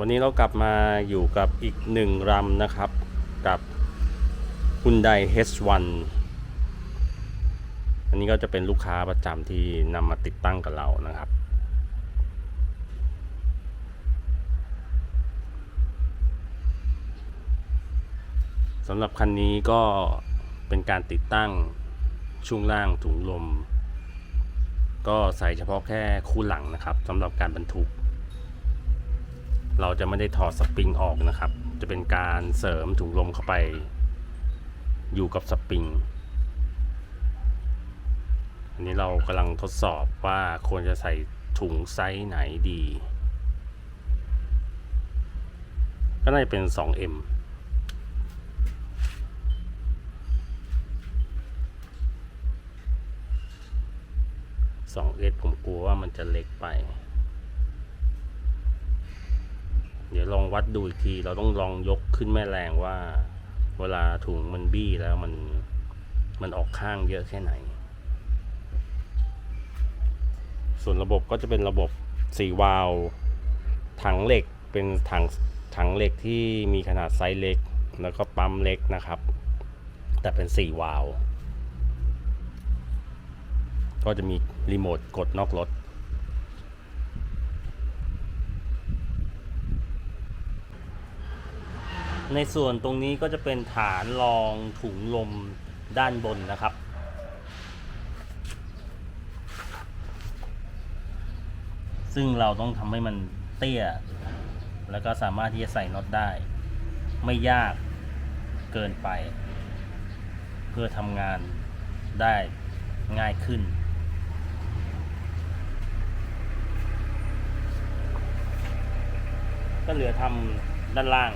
วันนี้เรากลับมาอยู่กับอีกหนึ่งรำนะครับกับ Hyundai H1 อันนี้ก็จะเป็นลูกค้าประจำที่นำมาติดตั้งกับเรานะครับ สำหรับคันนี้ก็เป็นการติดตั้งช่วงล่างถุงลม ก็ใส่เฉพาะแค่คู่หลังนะครับสำหรับการบรรทุก เราจะไม่ได้ถอดสปริงออกนะครับ จะเป็นการเสริมถุงลมเข้าไป อยู่กับสปริง อันนี้เรากำลังทดสอบว่าควรจะใส่ถุงไซส์ไหนดี ก็น่าจะเป็น 2M 2S ผมกลัวว่ามันจะเล็กไป เดี๋ยวลองวัดดูอีกที เราต้องลองยกขึ้นแม่แรงว่า เวลาถุงมันบี้แล้วมันมันออกข้างเยอะแค่ไหน ส่วนระบบก็จะเป็นระบบสี่วาล์วถังเหล็กเป็นถังถังเหล็กที่มีขนาดไซส์เล็ก แล้วก็ปั๊มเล็กนะครับ แต่เป็นสี่วาล์วก็จะมีรีโมทกดนอกรถ ในส่วนตรงนี้ก็จะเป็นฐานรองถุงลมด้านบนนะครับ ซึ่งเราต้องทำให้มันเตี้ย แล้วก็สามารถที่จะใส่น็อตได้ ไม่ยากเกินไป เพื่อทำงานได้ง่ายขึ้นก็เหลือทำด้านล่าง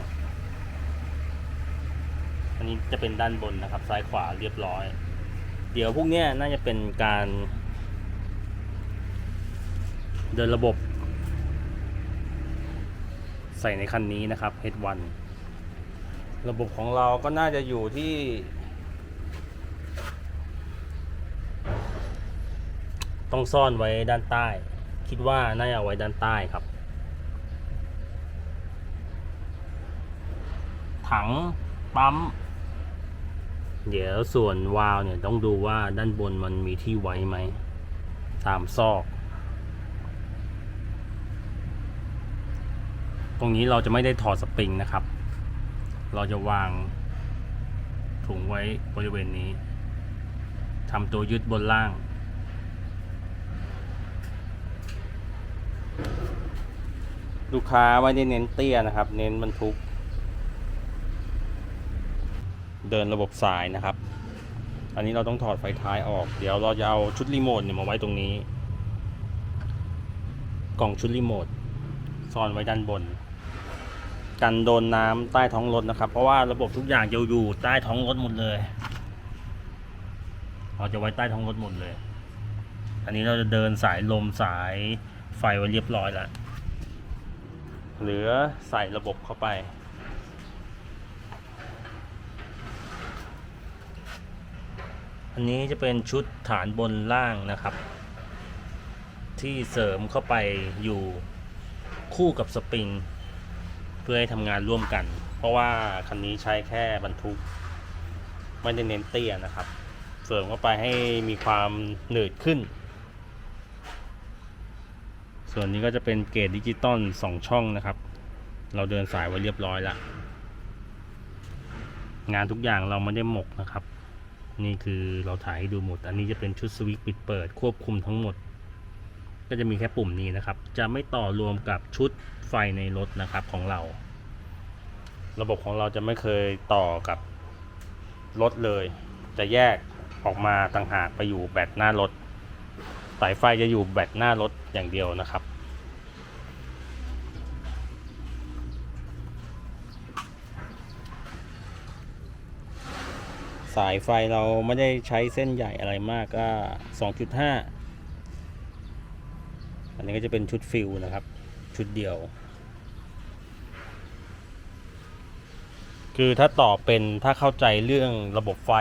อันนี้จะเป็นด้านบนนะครับ ซ้ายขวาเรียบร้อย เดี๋ยวพวกนี้น่าจะเป็นการ เดินระบบ ใส่ในคันนี้นะครับ H1 ระบบของเราก็น่าจะอยู่ที่ต้องซ่อนไว้ด้านใต้ คิดว่าน่าจะเอาไว้ด้านใต้ครับ ถังปั๊ม เดี๋ยวส่วนวาล์วเนี่ยต้องดูว่าด้านบนมันมีที่ไว้ไหมตามซอก ตรงนี้เราจะไม่ได้ถอดสปริงนะครับ เราจะวางถุงไว้บริเวณนี้ทำตัวยึดบนล่าง ลูกค้าไม่ได้เน้นเตี้ยนะครับ เน้นบรรทุก เดินระบบสายนะครับ อันนี้เราต้องถอดไฟท้ายออก เดี๋ยวเราจะเอาชุดรีโมทเนี่ยมาไว้ตรงนี้ กล่องชุดรีโมทซ่อนไว้ด้านบน กันโดนน้ำใต้ท้องรถนะครับ เพราะว่าระบบทุกอย่างจะอยู่ใต้ท้องรถหมดเลยเราจะไว้ใต้ท้องรถหมดเลย อันนี้เราจะเดินสายลมสายไฟไว้เรียบร้อยแล้ว เหลือใส่ระบบเข้าไป อันนี้จะเป็นชุดฐานบนล่างนะครับ ที่เสริมเข้าไปอยู่คู่กับสปริง เพื่อให้ทำงานร่วมกัน เพราะว่าคันนี้ใช้แค่บรรทุก ไม่ได้เน้นเตี้ยนะครับ เสริมเข้าไปให้มีความหนืดขึ้น ส่วนนี้ก็จะเป็นเกจดิจิตอล2 ช่องนะครับ เราเดินสายไว้เรียบร้อยแล้วงานทุกอย่างเราไม่ได้หมกนะครับ นี่คือเราถ่ายให้ดูหมด อันนี้จะเป็นชุดสวิตช์ปิดเปิดควบคุมทั้งหมด ก็จะมีแค่ปุ่มนี้นะครับ จะไม่ต่อรวมกับชุดไฟในรถนะครับของเรา ระบบของเราจะไม่เคยต่อกับรถเลย จะแยกออกมาต่างหากไปอยู่แบตหน้ารถ สายไฟจะอยู่แบตหน้ารถอย่างเดียวนะครับ สายไฟเราไม่ได้ใช้เส้นใหญ่อะไรมากก็ 2.5 อันนี้ก็จะเป็นชุดฟิลนะครับ ชุดเดียว คือถ้าต่อเป็นถ้าเข้าใจเรื่องระบบไฟ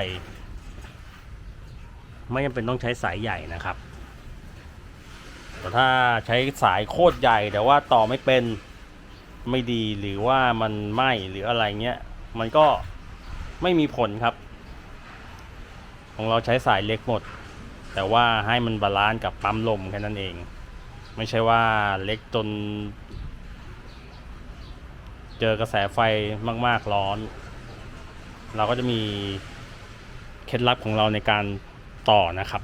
ไม่จำเป็นต้องใช้สายใหญ่นะครับ แต่ถ้าใช้สายโคตรใหญ่ แต่ว่าต่อไม่เป็นไม่ดีหรือว่ามันไหม้หรืออะไรเงี้ย มันก็ไม่มีผลครับ ของเราใช้สายเล็กหมด แต่ว่าให้มันบาลานซ์กับปั๊มลมแค่นั้นเอง ไม่ใช่ว่าเล็กจน เจอกระแสไฟมาก ๆ ร้อน เราก็จะมีเคล็ดลับของเราในการต่อนะครับ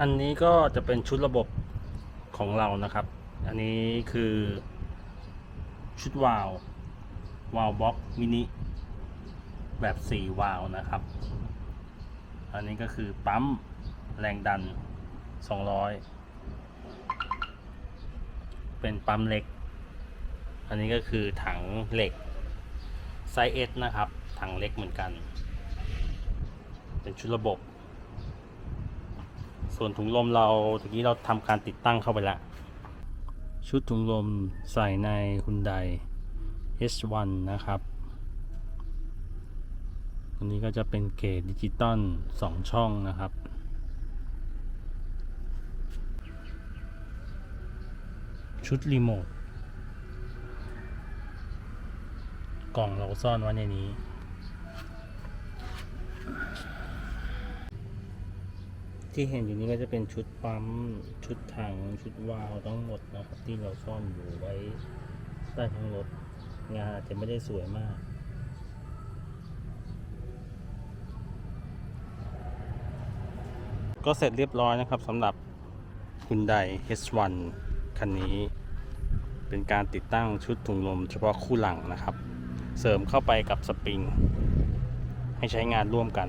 อันนี้ก็จะเป็นชุดระบบของเรานะครับ อันนี้คือชุดวาล์ววาล์วบ็อกมินิแบบ 4 วาล์วนะครับ อันนี้ก็คือปั๊มแรงดัน 200 เป็นปั๊มเหล็ก อันนี้ก็คือถังเหล็กไซส์ S นะครับ ถังเล็กเหมือนกัน เป็นชุดระบบ ส่วนถุงลมเราตะกี้เราทำการติดตั้งเข้าไปแล้ว ชุดถุงลมใส่ใน Hyundai H1 นะครับ อันนี้ก็จะเป็นเกจดิจิตอล2 ช่องนะครับ ชุดรีโมท กล่องเราซ่อนไว้ในนี้ ที่เห็นอยู่นี้ก็จะเป็นชุดปั๊ม ชุดถัง ชุดวาล์วทั้งหมดนะครับ ที่เราซ่อนอยู่ไว้ใต้ท้องรถ งานอาจจะไม่ได้สวยมาก ก็เสร็จเรียบร้อยนะครับสำหรับ Hyundai H1 คันนี้ เป็นการติดตั้งชุดถุงลมเฉพาะคู่หลังนะครับ เสริมเข้าไปกับสปริง ให้ใช้งานร่วมกัน